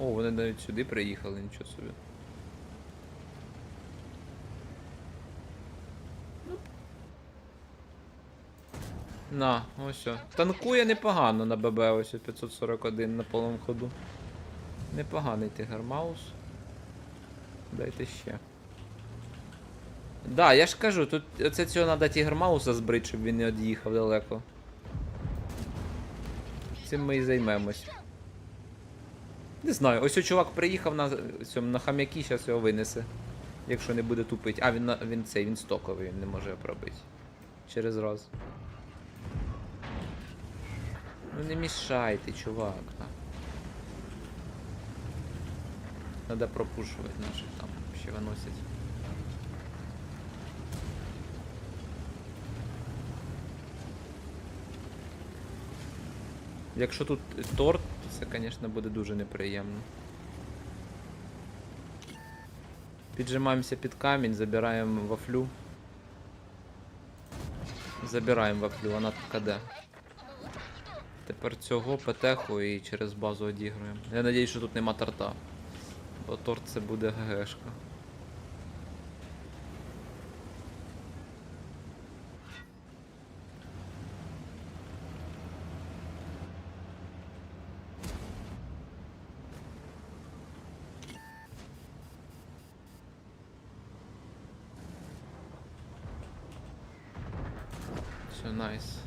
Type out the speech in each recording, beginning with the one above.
О, вони навіть сюди приїхали, нічого собі. На, ось о. Танкує непогано на ББ, ось 541 на повному ходу. Непоганий Тигр Маус. Дайте ще. Да, я ж кажу, тут оце цього треба Тігр Мауса збрити, щоб він не від'їхав далеко. Цим ми і займемось. Не знаю, ось чувак приїхав на цьому на хам'які, зараз його винесе. Якщо не буде тупить. А, він він цей, він стоковий, він не може пробити. Через раз. Ну не мішайте, чувак. А. Надо пропушувати наших там ще виносять. Якщо тут торт, то це, звісно, буде дуже неприємно. Піджимаємося під камінь, забираємо вафлю. Забираємо вафлю, вона така КД. Тепер цього петеху і через базу одіграємо. Я сподіваюся, що тут нема торта. Бо торт це буде ГГшка. Все, найс.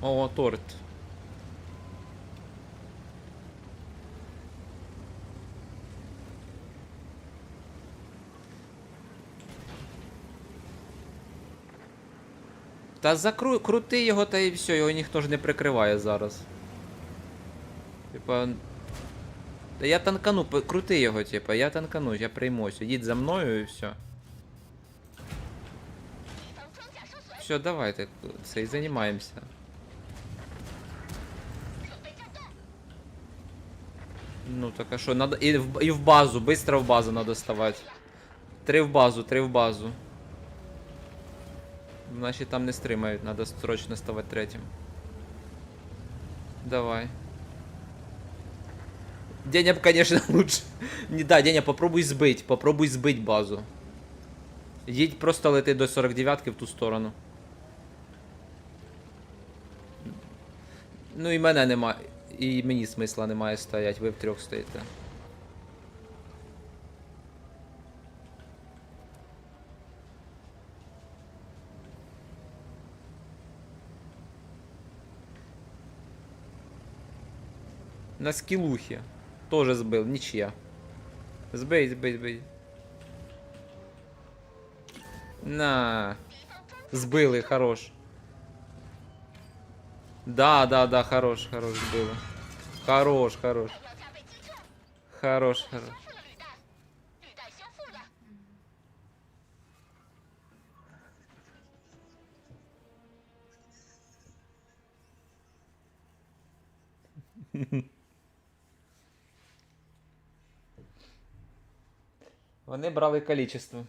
О, торт. Та закру... крути його та і все, його ніхто ж не прикриває зараз. Типа. Та я танкану, крути його, типа, я танкану, я приймуся. Їдь за мною і все. Все, давайте, це і займаємося. Ну так а що, надо. І в, і в базу, быстро в базу надо ставати. Три в базу, три в базу. Наші там не стримають, надо срочно ставати третім. Давай. Деня, конечно, лучше. Не, да, Деня, попробуй сбить, попробуй сбить базу. Їдь просто лети до 49-ки в ту сторону. Ну і мене нема. І мені смисла немає стоять, ви втрьох стоїте. На скілухі. Тоже збив, нічия. Збий, збий, збий. На. Збили, хорош. Да, да, да, хорош, хорош было. Хорош, хорош. Хорош, хорош. Вони брали количество.